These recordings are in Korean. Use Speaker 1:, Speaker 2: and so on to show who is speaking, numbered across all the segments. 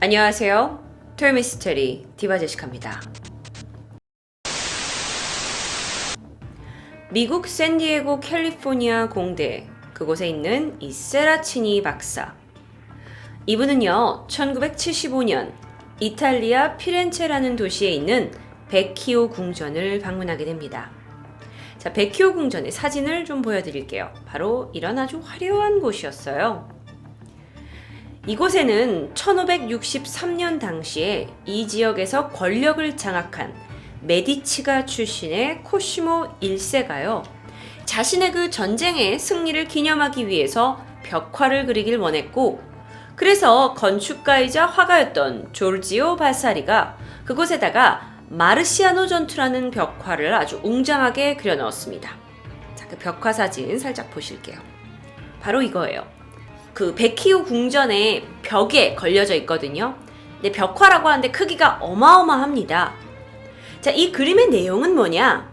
Speaker 1: 안녕하세요. 토요미스테리 디바 제시카입니다. 미국 샌디에고 캘리포니아 공대 그곳에 있는 이 세라치니 박사. 이분은요, 1975년 이탈리아 피렌체라는 도시에 있는 베키오 궁전을 방문하게 됩니다. 자, 베키오 궁전의 사진을 좀 보여드릴게요. 바로 이런 아주 화려한 곳이었어요. 이곳에는 1563년 당시에 이 지역에서 권력을 장악한 메디치가 출신의 코시모 1세가요. 자신의 그 전쟁의 승리를 기념하기 위해서 벽화를 그리길 원했고, 그래서 건축가이자 화가였던 조르지오 바사리가 그곳에다가 마르시아노 전투라는 벽화를 아주 웅장하게 그려 넣었습니다. 자, 그 벽화 사진 살짝 보실게요. 바로 이거예요. 그 베키오 궁전의 벽에 걸려져 있거든요. 근데 벽화라고 하는데 크기가 어마어마합니다. 자, 이 그림의 내용은 뭐냐?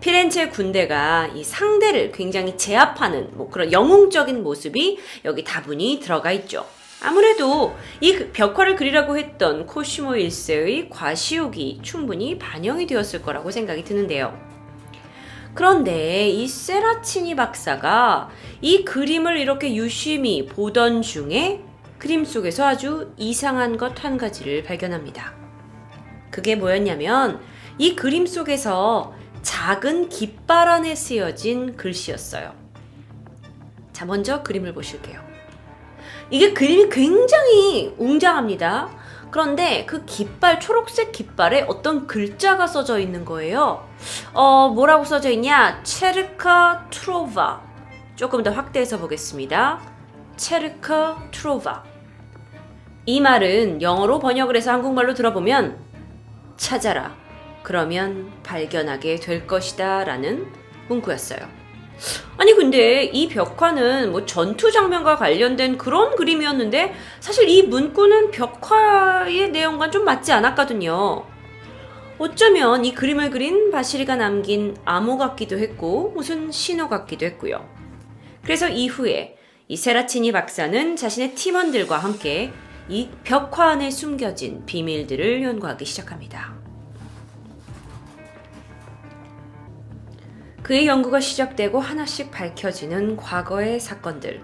Speaker 1: 피렌체 군대가 이 상대를 굉장히 제압하는 뭐 그런 영웅적인 모습이 여기 다분히 들어가 있죠. 아무래도 이 그- 벽화를 그리라고 했던 코시모 1세의 과시욕이 충분히 반영이 되었을 거라고 생각이 드는데요. 그런데 이 세라치니 박사가 이 그림을 이렇게 유심히 보던 중에 그림 속에서 아주 이상한 것 한 가지를 발견합니다. 그게 뭐였냐면 이 그림 속에서 작은 깃발 안에 쓰여진 글씨였어요. 자, 먼저 그림을 보실게요. 이게 그림이 굉장히 웅장합니다. 그런데 그 깃발, 초록색 깃발에 어떤 글자가 써져 있는 거예요. 어, 뭐라고 써져 있냐? 체르카 트로바. 조금 더 확대해서 보겠습니다. 체르카 트로바. 이 말은 영어로 번역을 해서 한국말로 들어보면 찾아라. 그러면 발견하게 될 것이다. 라는 문구였어요. 아니, 근데 이 벽화는 뭐 전투 장면과 관련된 그런 그림이었는데 사실 이 문구는 벽화의 내용과 좀 맞지 않았거든요. 어쩌면 이 그림을 그린 바시리가 남긴 암호 같기도 했고 무슨 신호 같기도 했고요. 그래서 이후에 이 세라치니 박사는 자신의 팀원들과 함께 이 벽화 안에 숨겨진 비밀들을 연구하기 시작합니다. 그의 연구가 시작되고 하나씩 밝혀지는 과거의 사건들.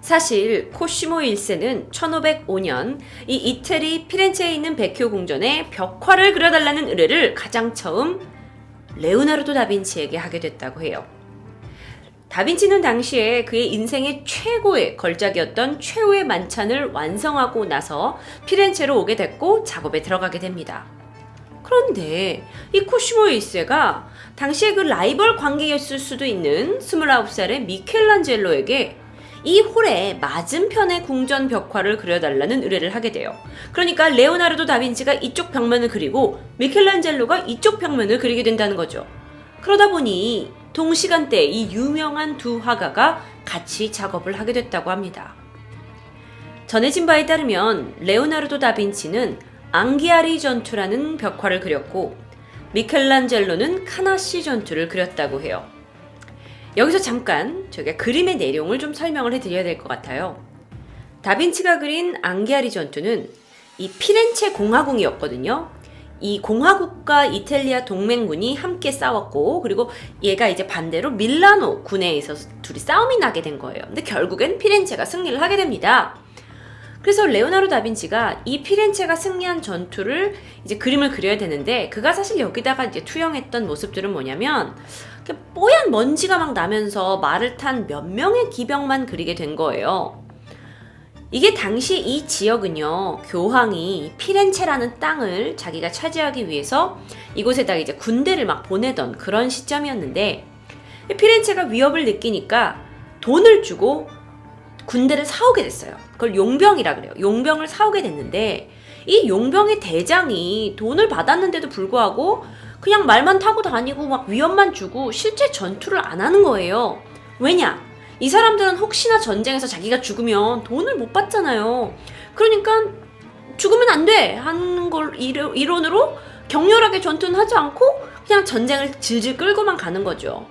Speaker 1: 사실 코시모 1세는 1505년 이 이태리 피렌체에 있는 베큐 궁전에 벽화를 그려달라는 의뢰를 가장 처음 레오나르도 다빈치에게 하게 됐다고 해요. 다빈치는 당시에 그의 인생의 최고의 걸작이었던 최후의 만찬을 완성하고 나서 피렌체로 오게 됐고 작업에 들어가게 됩니다. 그런데 이 코시모 1세가 당시에 그 라이벌 관계였을 수도 있는 29살의 미켈란젤로에게 이 홀의 맞은편의 궁전 벽화를 그려달라는 의뢰를 하게 돼요. 그러니까 레오나르도 다빈치가 이쪽 벽면을 그리고 미켈란젤로가 이쪽 벽면을 그리게 된다는 거죠. 그러다 보니 동시간대에 이 유명한 두 화가가 같이 작업을 하게 됐다고 합니다. 전해진 바에 따르면 레오나르도 다빈치는 앙기아리 전투라는 벽화를 그렸고 미켈란젤로는 카나시 전투를 그렸다고 해요. 여기서 잠깐 저희가 그림의 내용을 좀 설명을 해드려야 될 것 같아요. 다빈치가 그린 앙기아리 전투는 이 피렌체 공화국이었거든요. 이 공화국과 이탈리아 동맹군이 함께 싸웠고 그리고 얘가 이제 반대로 밀라노 군에서 둘이 싸움이 나게 된 거예요. 근데 결국엔 피렌체가 승리를 하게 됩니다. 그래서 레오나르도 다빈치가 이 피렌체가 승리한 전투를 이제 그림을 그려야 되는데 그가 사실 여기다가 이제 투영했던 모습들은 뭐냐면 뽀얀 먼지가 막 나면서 말을 탄 몇 명의 기병만 그리게 된 거예요. 이게 당시 이 지역은요, 교황이 피렌체라는 땅을 자기가 차지하기 위해서 이곳에다가 이제 군대를 막 보내던 그런 시점이었는데, 피렌체가 위협을 느끼니까 돈을 주고 군대를 사오게 됐어요. 그걸 용병이라 그래요. 용병을 사오게 됐는데, 이 용병의 대장이 돈을 받았는데도 불구하고 그냥 말만 타고 다니고 막 위협만 주고 실제 전투를 안 하는 거예요. 왜냐? 이 사람들은 혹시나 전쟁에서 자기가 죽으면 돈을 못 받잖아요. 그러니까 죽으면 안 돼! 하는 걸 이론으로 격렬하게 전투는 하지 않고 그냥 전쟁을 질질 끌고만 가는 거죠.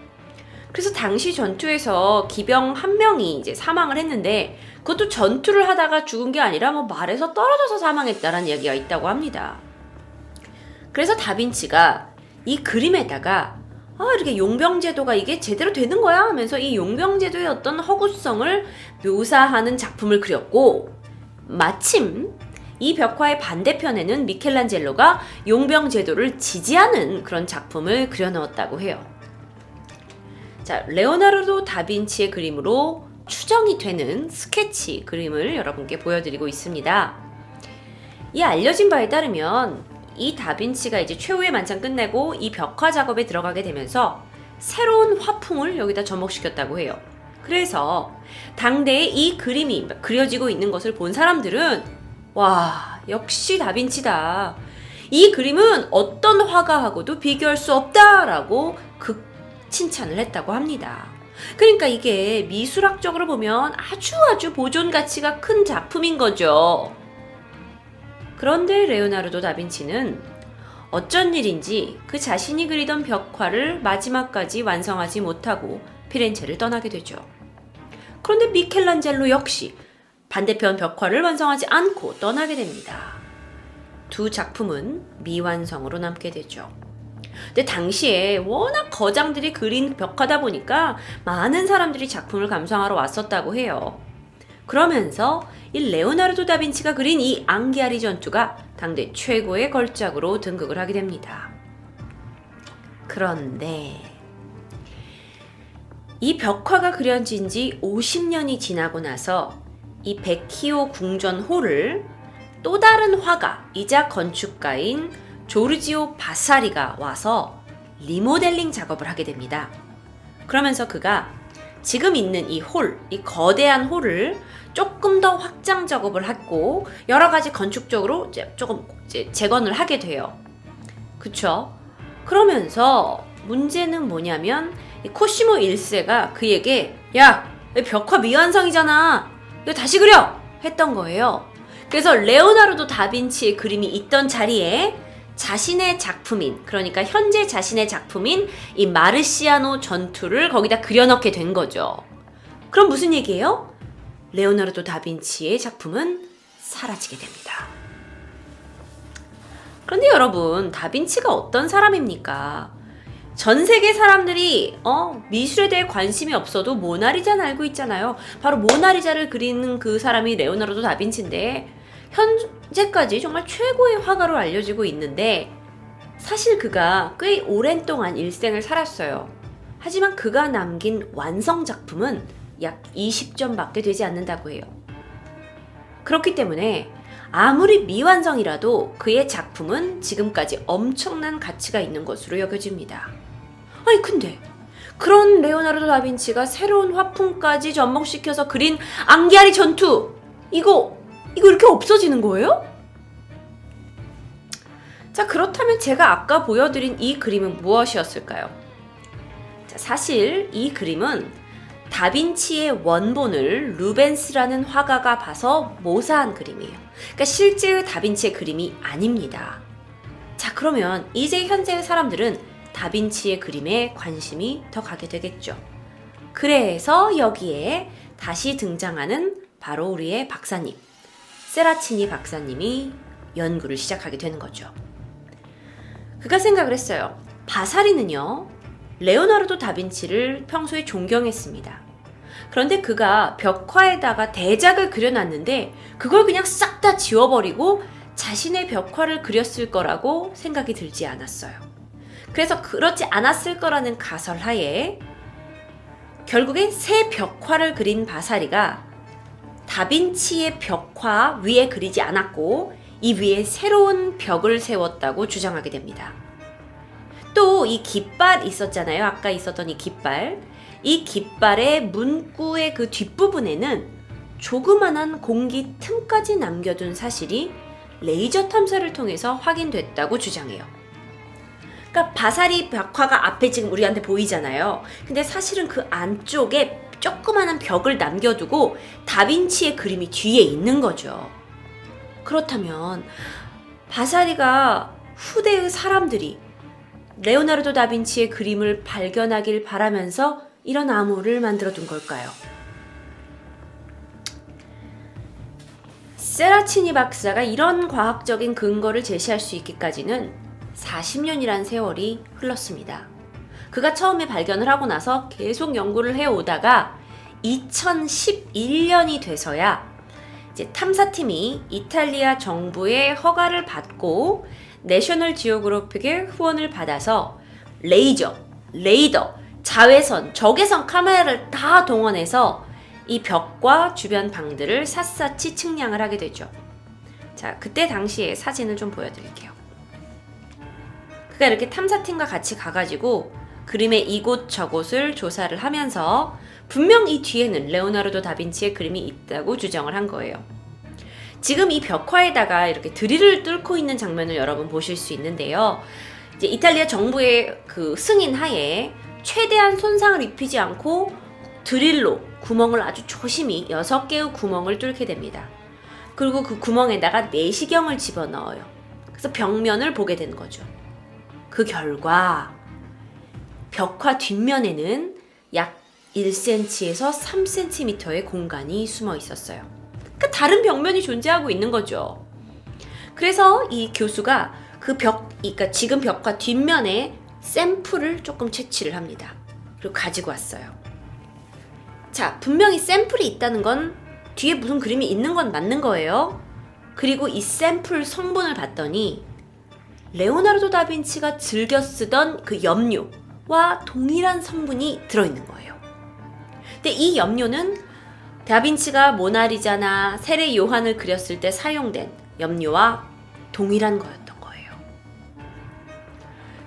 Speaker 1: 그래서 당시 전투에서 기병 한 명이 이제 사망을 했는데 그것도 전투를 하다가 죽은 게 아니라 뭐 말에서 떨어져서 사망했다라는 이야기가 있다고 합니다. 그래서 다빈치가 이 그림에다가 아 이렇게 용병제도가 이게 제대로 되는 거야 하면서 이 용병제도의 어떤 허구성을 묘사하는 작품을 그렸고 마침 이 벽화의 반대편에는 미켈란젤로가 용병제도를 지지하는 그런 작품을 그려 넣었다고 해요. 자, 레오나르도 다빈치의 그림으로 추정이 되는 스케치 그림을 여러분께 보여드리고 있습니다. 이 알려진 바에 따르면 이 다빈치가 이제 최후의 만찬 끝내고 이 벽화 작업에 들어가게 되면서 새로운 화풍을 여기다 접목시켰다고 해요. 그래서 당대에 이 그림이 그려지고 있는 것을 본 사람들은 와, 역시 다빈치다. 이 그림은 어떤 화가하고도 비교할 수 없다라고 극 칭찬을 했다고 합니다. 그러니까 이게 미술학적으로 보면 아주 아주 보존 가치가 큰 작품인 거죠. 그런데 레오나르도 다빈치는 어쩐 일인지 그 자신이 그리던 벽화를 마지막까지 완성하지 못하고 피렌체를 떠나게 되죠. 그런데 미켈란젤로 역시 반대편 벽화를 완성하지 않고 떠나게 됩니다. 두 작품은 미완성으로 남게 되죠. 근데 당시에 워낙 거장들이 그린 벽화다 보니까 많은 사람들이 작품을 감상하러 왔었다고 해요. 그러면서 이 레오나르도 다빈치가 그린 이 앙기아리 전투가 당대 최고의 걸작으로 등극을 하게 됩니다. 그런데 이 벽화가 그려진 지 50년이 지나고 나서 이 베키오 궁전 홀을 또 다른 화가이자 건축가인 조르지오 바사리가 와서 리모델링 작업을 하게 됩니다. 그러면서 그가 지금 있는 이 홀, 이 거대한 홀을 조금 더 확장 작업을 했고 여러 가지 건축적으로 조금 재건을 하게 돼요. 그쵸? 그러면서 문제는 뭐냐면 이 코시모 1세가 그에게 야, 이 벽화 미완성이잖아. 이거 다시 그려! 했던 거예요. 그래서 레오나르도 다빈치의 그림이 있던 자리에 자신의 작품인 그러니까 현재 자신의 작품인 이 마르시아노 전투를 거기다 그려넣게 된 거죠. 그럼 무슨 얘기예요? 레오나르도 다빈치의 작품은 사라지게 됩니다. 그런데 여러분, 다빈치가 어떤 사람입니까? 전 세계 사람들이 어, 미술에 대해 관심이 없어도 모나리자는 알고 있잖아요. 바로 모나리자를 그리는 그 사람이 레오나르도 다빈치인데 현 재까지 정말 최고의 화가로 알려지고 있는데 사실 그가 꽤 오랜 동안 일생을 살았어요. 하지만 그가 남긴 완성 작품은 약 20점밖에 되지 않는다고 해요. 그렇기 때문에 아무리 미완성이라도 그의 작품은 지금까지 엄청난 가치가 있는 것으로 여겨집니다. 아니 근데 그런 레오나르도 다빈치가 새로운 화풍까지 접목시켜서 그린 앙기아리 전투 이거 이거 이렇게 없어지는 거예요? 자 그렇다면 제가 아까 보여드린 이 그림은 무엇이었을까요? 자, 사실 이 그림은 다빈치의 원본을 루벤스라는 화가가 봐서 모사한 그림이에요. 그러니까 실제의 다빈치의 그림이 아닙니다. 자, 그러면 이제 현재의 사람들은 다빈치의 그림에 관심이 더 가게 되겠죠. 그래서 여기에 다시 등장하는 바로 우리의 박사님, 세라치니 박사님이 연구를 시작하게 되는 거죠. 그가 생각을 했어요. 바사리는요, 레오나르도 다빈치를 평소에 존경했습니다. 그런데 그가 벽화에다가 대작을 그려놨는데 그걸 그냥 싹 다 지워버리고 자신의 벽화를 그렸을 거라고 생각이 들지 않았어요. 그래서 그렇지 않았을 거라는 가설 하에 결국에 새 벽화를 그린 바사리가 다빈치의 벽화 위에 그리지 않았고 이 위에 새로운 벽을 세웠다고 주장하게 됩니다. 또 이 깃발 있었잖아요. 아까 있었던 이 깃발. 이 깃발의 문구의 그 뒷부분에는 조그만한 공기 틈까지 남겨둔 사실이 레이저 탐사를 통해서 확인됐다고 주장해요. 그러니까 바사리 벽화가 앞에 지금 우리한테 보이잖아요. 근데 사실은 그 안쪽에 조그만한 벽을 남겨두고 다빈치의 그림이 뒤에 있는 거죠. 그렇다면 바사리가 후대의 사람들이 레오나르도 다빈치의 그림을 발견하길 바라면서 이런 암호를 만들어 둔 걸까요? 세라치니 박사가 이런 과학적인 근거를 제시할 수 있기까지는 40년이란 세월이 흘렀습니다. 그가 처음에 발견을 하고 나서 계속 연구를 해오다가 2011년이 돼서야 이제 탐사팀이 이탈리아 정부의 허가를 받고 내셔널 지오그래픽의 후원을 받아서 레이저, 레이더, 자외선, 적외선 카메라를 다 동원해서 이 벽과 주변 방들을 샅샅이 측량을 하게 되죠. 자, 그때 당시의 사진을 좀 보여드릴게요. 그가 이렇게 탐사팀과 같이 가가지고 그림의 이곳 저곳을 조사를 하면서 분명 이 뒤에는 레오나르도 다빈치의 그림이 있다고 주장을 한 거예요. 지금 이 벽화에다가 이렇게 드릴을 뚫고 있는 장면을 여러분 보실 수 있는데요. 이제 이탈리아 정부의 그 승인 하에 최대한 손상을 입히지 않고 드릴로 구멍을 아주 조심히 6개의 구멍을 뚫게 됩니다. 그리고 그 구멍에다가 내시경을 집어넣어요. 그래서 벽면을 보게 되는 거죠. 그 결과 벽화 뒷면에는 약 1cm에서 3cm의 공간이 숨어 있었어요. 그 다른 벽면이 존재하고 있는 거죠. 그래서 이 교수가 그 벽, 그러니까 지금 벽화 뒷면에 샘플을 조금 채취를 합니다. 그리고 가지고 왔어요. 자, 분명히 샘플이 있다는 건 뒤에 무슨 그림이 있는 건 맞는 거예요. 그리고 이 샘플 성분을 봤더니 레오나르도 다빈치가 즐겨 쓰던 그 염료 와 동일한 성분이 들어있는 거예요. 근데 이 염료는 다빈치가 모나리자나 세례 요한을 그렸을 때 사용된 염료와 동일한 거였던 거예요.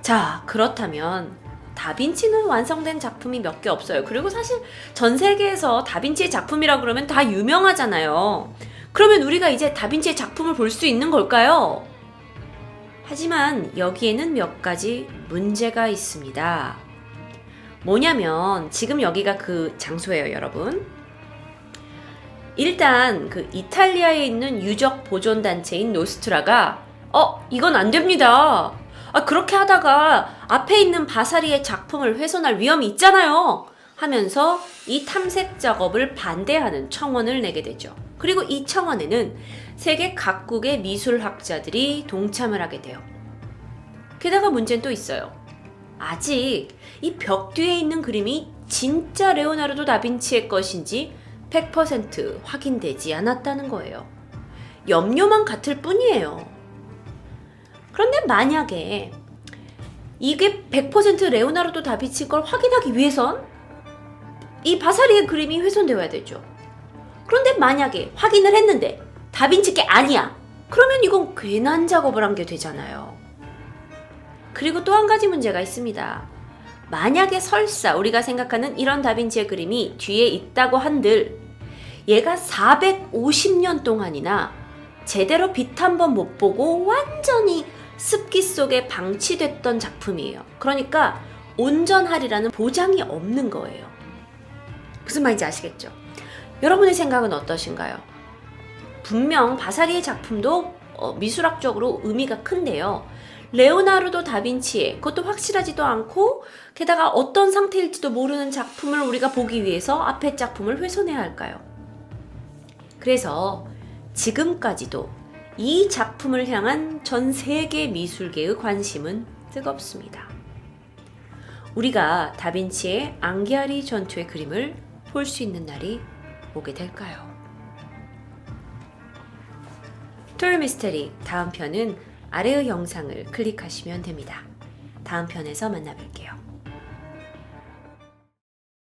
Speaker 1: 자, 그렇다면 다빈치는 완성된 작품이 몇 개 없어요. 그리고 사실 전 세계에서 다빈치의 작품이라 그러면 다 유명하잖아요. 그러면 우리가 이제 다빈치의 작품을 볼 수 있는 걸까요? 하지만 여기에는 몇 가지 문제가 있습니다. 뭐냐면 지금 여기가 그 장소예요, 여러분. 일단 그 이탈리아에 있는 유적 보존 단체인 노스트라가 어, 이건 안 됩니다. 아, 그렇게 하다가 앞에 있는 바사리의 작품을 훼손할 위험이 있잖아요. 하면서 이 탐색 작업을 반대하는 청원을 내게 되죠. 그리고 이 청원에는 세계 각국의 미술학자들이 동참을 하게 돼요. 게다가 문제는 또 있어요. 아직 이 벽 뒤에 있는 그림이 진짜 레오나르도 다빈치의 것인지 100% 확인되지 않았다는 거예요. 염료만 같을 뿐이에요. 그런데 만약에 이게 100% 레오나르도 다빈치 걸 확인하기 위해선 이 바사리의 그림이 훼손되어야 되죠. 그런데 만약에 확인을 했는데 다빈치 게 아니야. 그러면 이건 괜한 작업을 한 게 되잖아요. 그리고 또 한 가지 문제가 있습니다. 만약에 설사 우리가 생각하는 이런 다빈치의 그림이 뒤에 있다고 한들 얘가 450년 동안이나 제대로 빛 한 번 못 보고 완전히 습기 속에 방치됐던 작품이에요. 그러니까 온전하리라는 보장이 없는 거예요. 무슨 말인지 아시겠죠? 여러분의 생각은 어떠신가요? 분명 바사리의 작품도 어, 미술학적으로 의미가 큰데요. 레오나르도 다빈치의 그것도 확실하지도 않고 게다가 어떤 상태일지도 모르는 작품을 우리가 보기 위해서 앞에 작품을 훼손해야 할까요? 그래서 지금까지도 이 작품을 향한 전 세계 미술계의 관심은 뜨겁습니다. 우리가 다빈치의 앙기아리 전투의 그림을 볼 수 있는 날이 오게 될까요? 토요 미스테리 다음 편은 아래의 영상을 클릭하시면 됩니다. 다음 편에서 만나뵐게요.